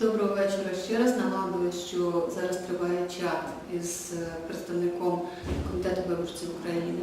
Доброго вечора ще раз. Нагадую, що зараз триває чат із е, представником Комітету виборців України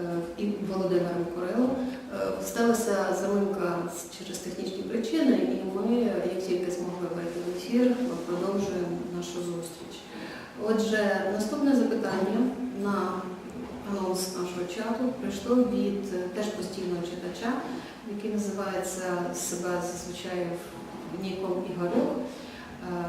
е, і Володимиром Курилом. Е, Сталася заминка через технічні причини, і ми, як тільки змогли вийти в ефір, продовжуємо нашу зустріч. Отже, наступне запитання на анонс нашого чату прийшло від теж постійного читача, який називається себе зазвичай ніком Ігорюк. Е,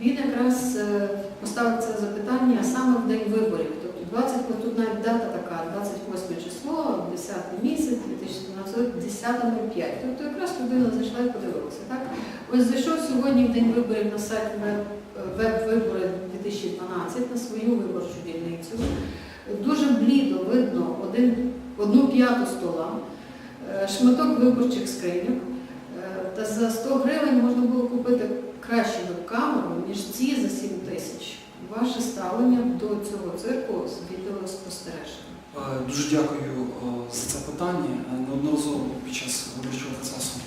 Він якраз е, поставив це запитання саме в день виборів. Тобто 20, ну, тут навіть дата така, 28 число, 10 місяць, 2017, 10.05. Тобто якраз людина зайшла і подивилася. Так? Ось зайшов сьогодні в день виборів на сайт веб- веб-вибори 2012 на свою виборчу дільницю. Дуже блідо видно один, одну п'яту стола, е, шматок виборчих скриньок. Та за 100 гривень можна було купити кращу веб-камеру, ніж ці за 7 тисяч. Ваше ставлення до цього цирку з відеоспостереження. Е, Дуже дякую е, за це питання. Е, Неодноразово під час виборчого процесу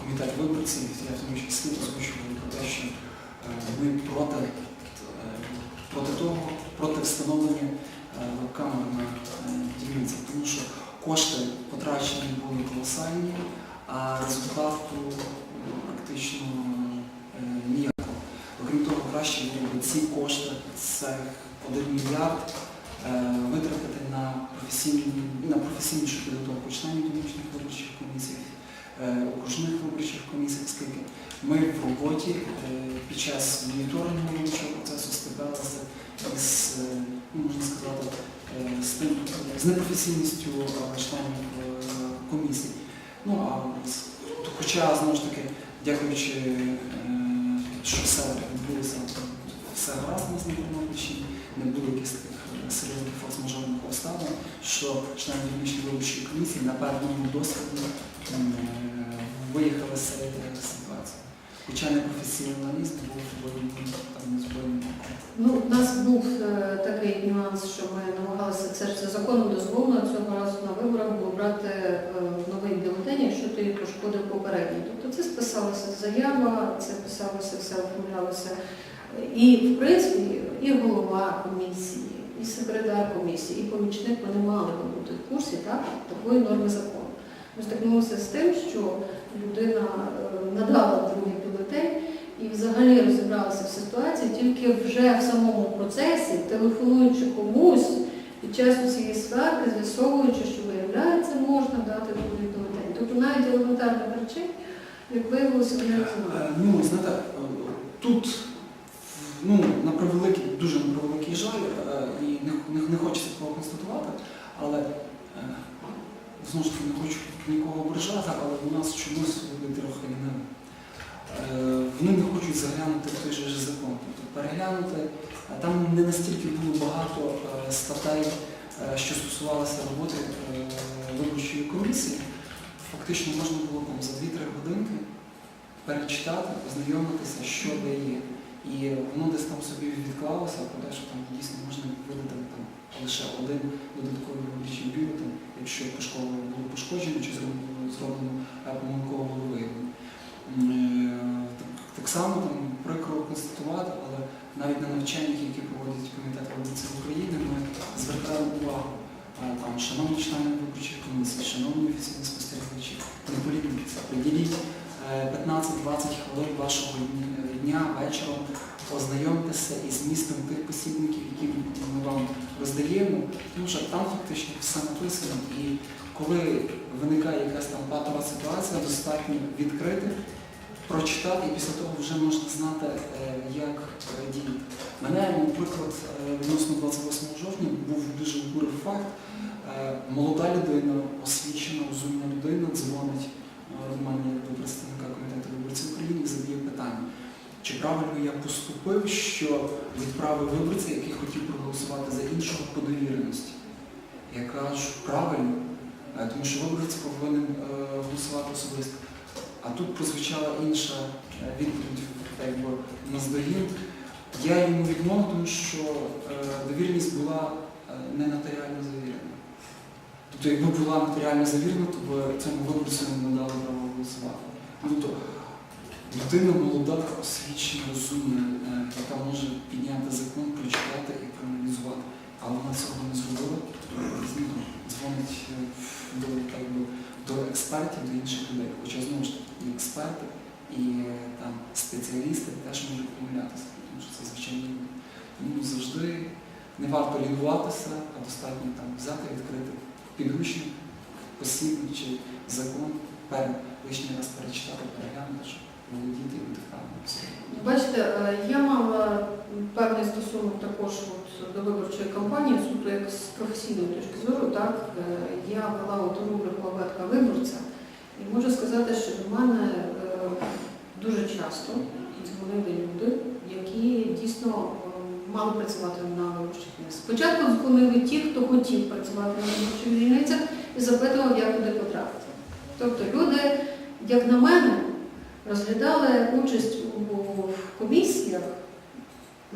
комітет виборців, я в тому числі озвучував про те, що ми проти, проти того, проти встановлення веб-камер на дільницях, тому що кошти потрачені були колосальні, а результату е, практично е, ніякого. Окрім того, краще було ці кошти, це 1 мільярд, е, витратити на професійні на професійнішу підготовку членів дільничних виборчих комісій, е, окружних виборчих комісій, оскільки ми в роботі під час моніторингу виборчого процесу стикалися з, е, ну, можна сказати, з, непрофесійністю членів комісій. Ну, а хоча, знову ж таки, дякуючи, е, що все відбулося, все гаразд на знайомому душі, не було якихось таких е, серйозних форс-мажорних обставин, що члени дільничної виборчої комісії на певному досвіду е, виїхали з цієї ситуації. Хоча непрофесіоналізм був збройним там не збройним руком. Ну, у нас був е, такий нюанс, що ми намагалися, це це законом дозволено цього разу на виборах було брати е, новий бюлетень, якщо ти пошкодив попередній. Тобто це списалася заява, це писалося, все оформлялося. І, в принципі, і голова комісії, і секретар комісії, і помічник вони мали би бути в курсі так, такої норми закону. Ми стикнулися з тим, що людина е, надала другий бюлетень і взагалі розібралася в ситуації тільки вже в самому процесі, телефонуючи комусь під час цієї сварки, з'ясовуючи, що виявляється, можна дати другий бюлетень. Тобто навіть елементарних речей, як виявилося, не Е. Ну, знаєте, е, тут ну, на превеликий, дуже на превеликий жаль, е, і не, не, не хочеться такого констатувати, але знову ж таки не хочу нікого ображати, але у нас чомусь люди трохи не. Е, Вони не хочуть заглянути в той же закон. Тобто переглянути, там не настільки було багато е, статей, е, що стосувалося роботи виборчої комісії. Фактично можна було там за 2-3 годинки перечитати, ознайомитися, що де є. І воно десь там собі відклалося, а що там дійсно можна видати там лише один додатковий виборчий бюлетень, якщо було пошкоджено чи зроблено, помилково е, Так, так само там прикро констатувати, але навіть на навчаннях, які проводять комітет виборців України, ми звертаємо увагу. е, Там, шановні члени виборчих комісій, шановні офіційні спостерігачі, не політики, приділіть е, 15-20 хвилин вашого дня вечором, ознайомтеся із змістом тих посібників, які ми вам роздаємо, тому що там фактично все написано. І коли виникає якась там патова ситуація, достатньо відкрити, прочитати, і після того вже можна знати, е, як діяти. Мене, наприклад, е, відносно 28 жовтня був дуже обурив факт. Е, Молода людина, освічена, розумна людина дзвонить до мене до представника комітету виборців України і задає питання. Чи правильно я поступив, що відправив виборця, який хотів проголосувати за іншого по довіреності? Я кажу, правильно, тому що виборець повинен голосувати особисто. А тут прозвучала інша е, відповідь, якби наздогін. Я йому відмовив, тому що е, довіреність була е, не нотаріально завірена. Тобто, якби була нотаріально завірена, то б цьому виборцю не дали право голосувати. Тобто, людина молода, освічена, розумна, яка може підняти закон, прочитати і проаналізувати. Але вона цього не зробила, ну, дзвонить е, до, так до експертів, до інших людей. Хоча знову ж таки і експерти, і там спеціалісти теж можуть помилятися, тому що це звичайні люди. Тому завжди не варто лінуватися, а достатньо там взяти, відкрити підручник, посібник чи закон, перед лишній раз перечитати, переглянути, в собі. Бачите, е, я мала певний стосунок також от до виборчої кампанії, суто як з професійної точки зору, так е, я вела от рубрику абетка виборця, і можу сказати, що до мене е, дуже часто дзвонили люди, які дійсно мали працювати на виборчих місцях. Спочатку дзвонили ті, хто хотів працювати на виборчих дільницях і запитував, як туди потрапити. Тобто люди, як на мене, розглядали участь у комісіях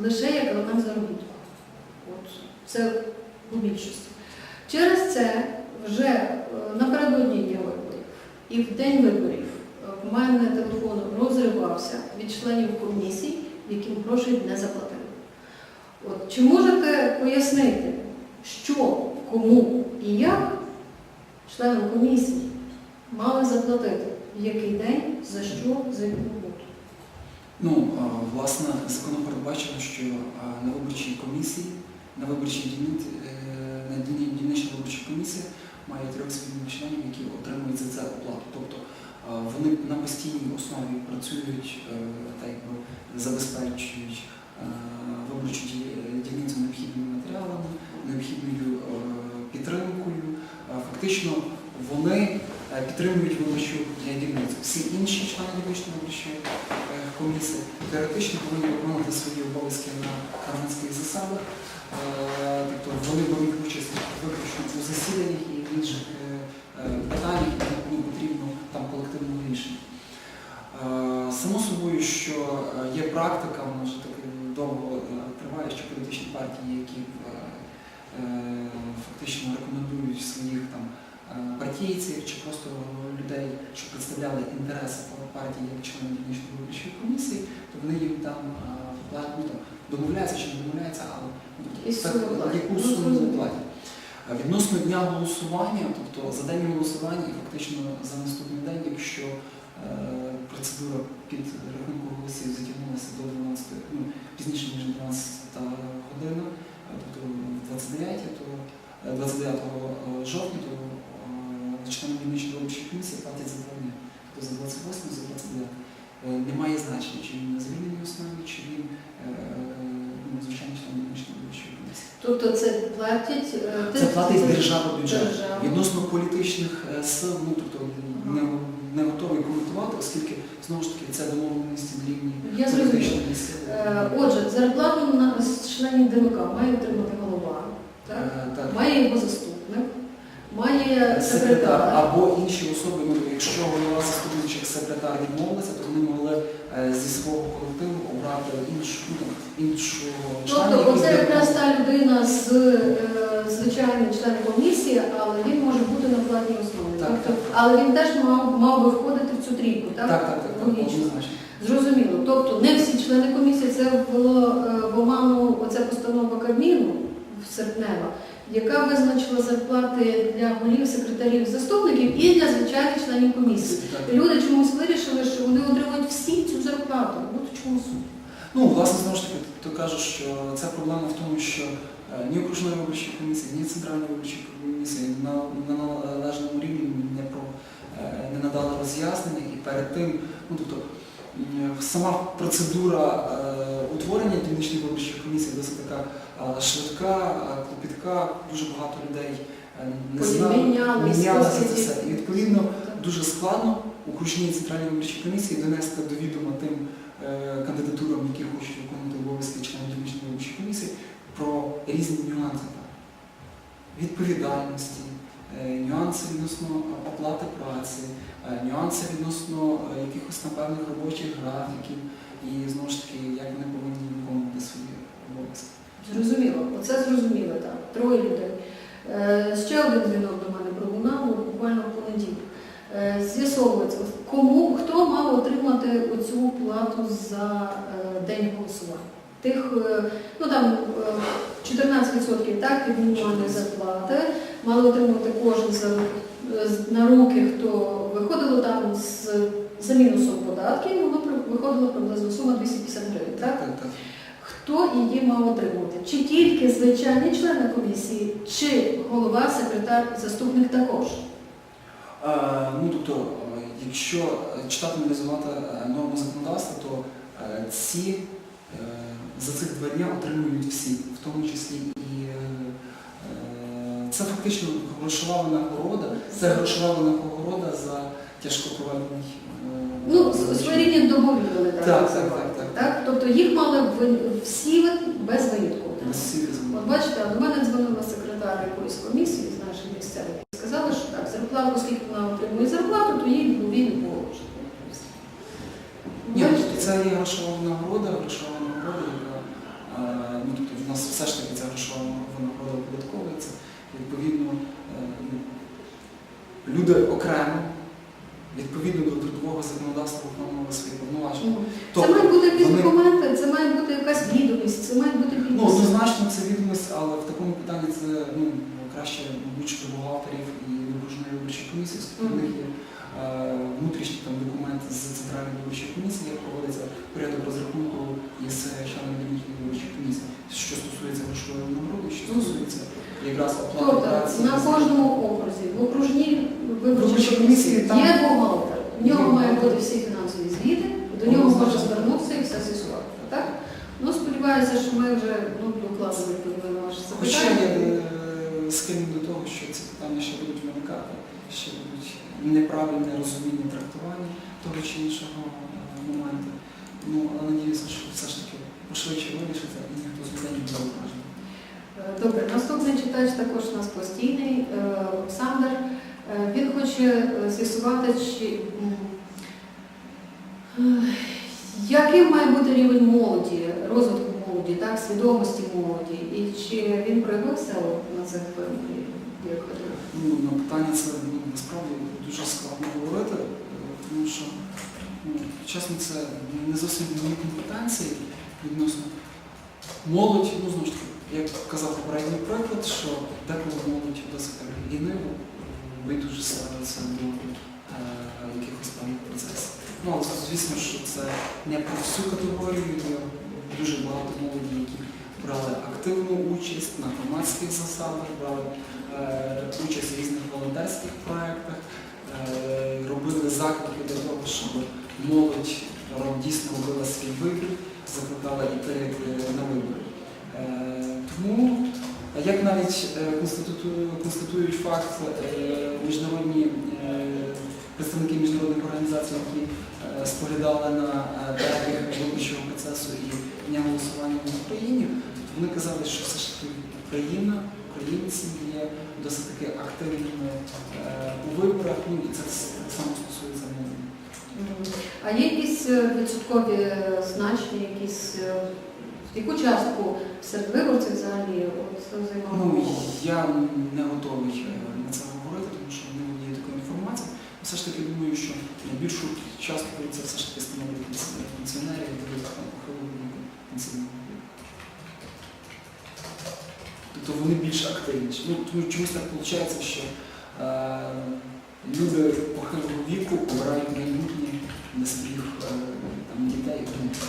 лише як елемент заробітку. От це у більшості. Через це вже е, напередодні дня виборів і в день виборів е, в мене телефон розривався від членів комісій, яким грошей не заплатили. От, чи можете пояснити, що, кому і як членам комісії мали заплатити, який день, за що, за яку роботу? Ну, власне, законом передбачено, що на виборчій комісії, на виборчій дільниці, е, на комісія має трьох спільних членів, які отримують за це оплату. Тобто вони на постійній основі працюють, е, так якби забезпечують виборчу дільницю необхідними матеріалами, необхідною е, підтримкою. Фактично вони підтримують виборчу дільницю. Всі інші члени дільничної виборчої е, комісії теоретично повинні виконувати свої обов'язки на громадських засадах. Е, Тобто вони беруть участь виключно у засіданнях і в інших е, питаннях, які не потрібно там колективного рішення. Само собою, що є практика, вона вже таки довго триває, що політичні партії, які фактично рекомендують своїх там партійців чи просто людей, що представляли інтереси партії як члени дільничної виборчої комісії, то вони їм там е, ну, домовляються чи не домовляються, але ну, яку Ну, суму платять. Е, Відносно дня голосування, тобто за день голосування і фактично за наступний день, якщо е, процедура під рахунку голосів затягнулася до 12, ну, пізніше, ніж 12 година, е, тобто 29, то е, 29 жовтня, то члени дільничної виборчої комісії платять за два дні. Тобто за 28, за 29. Е, Немає значення, чи він на звільненій основі, чи він е, ну, звичайно член дільничної виборчої комісії. Тобто це платять е, Це платить держава бюджет. Держава. Відносно політичних сил, ну тобто не, не готовий коментувати, оскільки знову ж таки це домовленості на рівні політичної сили. Отже, зарплату на членів ДМК має отримати голова, так? Так. має його заступник, Секретар або інші особи, ну якщо голова чи секретар відмовилися, то вони могли е, зі свого колективу обрати іншу, ну, там, іншу члена, Тобто який оце буде- якраз та людина з е, звичайним членом комісії, але він може бути на платній основі. Так, тобто, так. але він теж мав, мав би входити в цю трійку, так? Так, так, так, так, Логічно. однозначно. Зрозуміло. Тобто не всі члени комісії, це було е, в оману оця постанова Кабміну серпнева, яка визначила зарплати для голів, секретарів, заступників і для звичайних членів комісії. Люди чомусь вирішили, що вони отримують всі цю зарплату. От в чому суть. Ну, власне, знову ж таки, то кажу, що ця проблема в тому, що е, ні окружної виборчої комісії, ні центральної виборчої комісії на, на належному рівні не, про, е, не надали роз'яснення і перед тим, ну тобто сама процедура е, утворення дільничної виборчої комісії досить така швидка, клопітка, дуже багато людей е, не знали, це все. І відповідно дуже складно окружній центральній виборчій комісії донести до відома тим е, кандидатурам, які хочуть виконувати обов'язки членів дільничної виборчої комісії, про різні нюанси. Відповідальності, е, нюанси відносно оплати праці, нюанси відносно якихось напевних робочих графіків і знову ж таки, як вони повинні виконувати свої обов'язки. Зрозуміло, оце зрозуміло, так. Троє людей. Е, Ще один дзвінок до мене пролунав ну, буквально в понеділок. Е, З'ясовується, кому хто мав отримати оцю плату за е, день голосування? Тих, ну там е, 14% так від мінімальної зарплати мали отримати кожен за на руки, хто виходило там з за мінусом податків, воно виходило приблизно сума 250 гривень. Так? Так, так. Хто її мав отримувати? Чи тільки звичайні члени комісії, чи голова, секретар, заступник також? Е, Ну, тобто, якщо читати аналізувати е, норму законодавства, то е, ці за цих два дня отримують всі, в тому числі це фактично грошова винагорода, це грошова винагорода за тяжко проведений. е, Ну, своєрідні договір так Так, так, так, так. так? Тобто їх мали всі без винятку. От бачите, до мене дзвонила секретар якоїсь комісії з наших місцевих і сказала, що так, зарплату, оскільки вона отримує зарплату, то їй в голові не положено. Ні, це є грошова винагорода, грошова винагорода, яка е, ну, тобто в нас все ж таки ця грошова винагорода оподатковується. Відповідно, е, ну, люди окремо, відповідно до трудового законодавства виконували свої повноваження. Ну, Це Тобто, мають бути якісь вони- документи, це має бути якась відомість, це має бути Ну, підпис. однозначно це відомість, але в такому питанні це ну, краще, мабуть, що бухгалтерів і окружної виборчої комісії, в них є е, внутрішній там документ з центральної виборчої комісії, як проводиться порядок розрахунку із членами виборчої комісії, що стосується грошової нагороди, що стосується якраз оплати Тобто праці. на кожному окрузі, в окружній Виборчій комісії там- є бухгалтер. В нього мають бути всі фінансові звіти, до нього можна звернутися і все з'ясувати. Так? Ну, сподіваюся, що ми вже ну, докладно відповіли на ваше Хоча запитання. я е, до того, що ці питання ще будуть виникати, ще будуть неправильне розуміння трактування того чи іншого е, моменту. Ну, але надіюся, що все ж таки пошвидше вирішиться Добре, наступний читач також у нас постійний, е, Олександр. Е, Він хоче е, з'ясувати, чи яким має бути рівень молоді, розвитку молоді, так, свідомості молоді, і чи він проявився на цих виходах? Ну, на питання це ну, насправді дуже складно говорити, тому що ну, чесно, це не зовсім мої компетенції відносно молодь, ну знову як казав попередній приклад, що деколи молодь досить ліниво, байдуже ставиться до е, якихось певних процесів. Ну, але звісно, що це не про всю категорію, дуже багато молоді, які брали активну участь на громадських засадах, брали е, участь в різних волонтерських проєктах, е, робили заклики для того, щоб молодь дійсно робила свій вибір, закликала йти на вибори. Е, Тому, як навіть е, конститують факт е, міжнародні представники міжнародних організацій, які споглядали на е, виборчого процесу і дня голосування в Україні, вони казали, що все ж таки Україна, українці є досить таки активними у виборах, ну і це так само стосується молоді. А є якісь е, відсоткові е, значення, якісь е, яку частку серед виборців взагалі займало Ну, я не готовий на це говорити, тому що не володію такою інформацією. Все ж таки думаю, що найбільшу частку це все ж таки становить пенсі- пенсіонерів, похилого пенсійного. Тобто вони більш активніші. Ну, чомусь так виходить, що е, люди похилого віку обирають майбутнє для своїх е, там, дітей.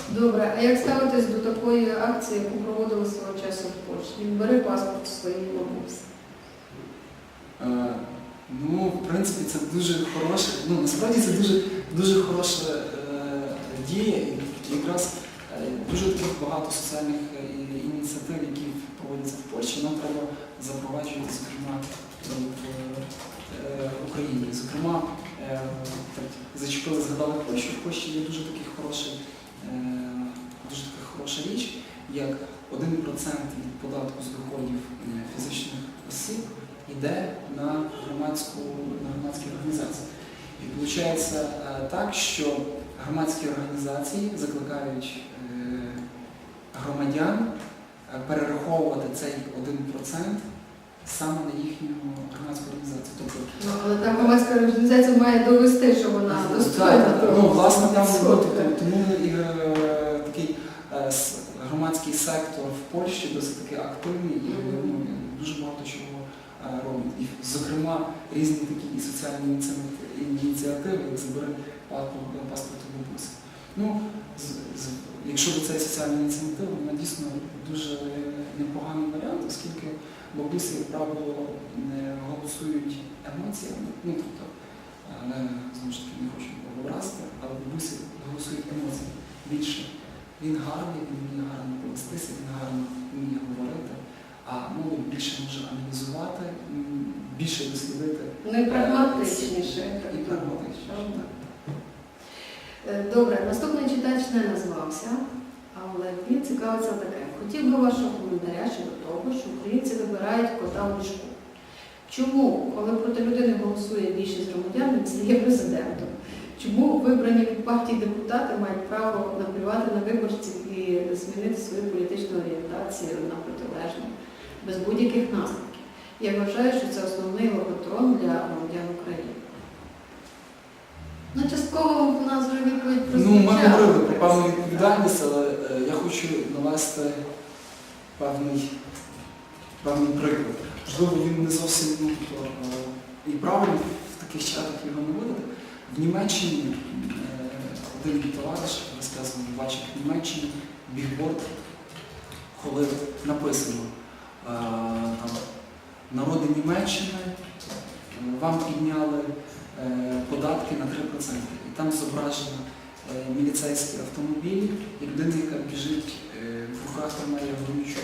Добре, а як ставитись до такої акції, яку проводили свого часу в Польщі? Він бери паспорт своїй бабусі. Е, Ну, в принципі, це дуже хороше, ну насправді це дуже, дуже хороша е, дія, і якраз е, дуже таких багато соціальних е, ініціатив, які проводяться в Польщі, нам треба запроваджувати, зокрема, в е, Україні. Зокрема, е, так, зачепили, згадали Польщу. В Польщі є дуже такий хороший, е, дуже така хороша річ, як 1% від податку з доходів фізичних осіб йде на громадську на громадські організації. І виходить так, що громадські організації закликають громадян перераховувати цей 1% саме на їхню громадську організацію. Тобто, Ну, але та громадська організація має довести, що вона достойна ну, власне, там ну, тому е, такий е, громадський сектор в Польщі досить таки активний і ну, дуже багато чого е, робить. І, зокрема, різні такі і соціальні ініціативи, як паспорт, паспорт бабусі. Ну, з, з, якщо це соціальна ініціатива, вона дійсно дуже непоганий варіант, оскільки бабусі, як правило, не голосують емоціями. Ну, тобто, е, не, знову ж таки, не хочу образити, але бабусі голосують емоціями більше. Він гарний, він вміє гарно повестися, він гарно вміє говорити, а молодь більше може аналізувати, більше дослідити Ну і прагматичніше. і прагматичніше. Правда? Е, Добре, наступний читач не назвався, але він цікавиться таке. Хотів би вашого коментаря щодо того, що українці вибирають кота в мішку. Чому, коли проти людини голосує більшість громадян, він стає президентом? Чому вибрані від партії депутати мають право наплювати на виборців і змінити свою політичну орієнтацію на протилежну, без будь-яких наслідків? Я вважаю, що це основний логотрон для громадян України. Ну, частково в нас вже відповідь Ну, ми говорили про певну відповідальність, але е, я хочу навести певний, певний приклад. Можливо, він не зовсім ну, то, е, і правильно в таких чатах його наводити. В Німеччині е, один товариш розказував, бачив в Німеччині бігборд, коли написано е, там, народи Німеччини е, вам підняли податки на 3%. І там зображено е, міліцейський автомобіль і людина, яка біжить е, в руках має горючу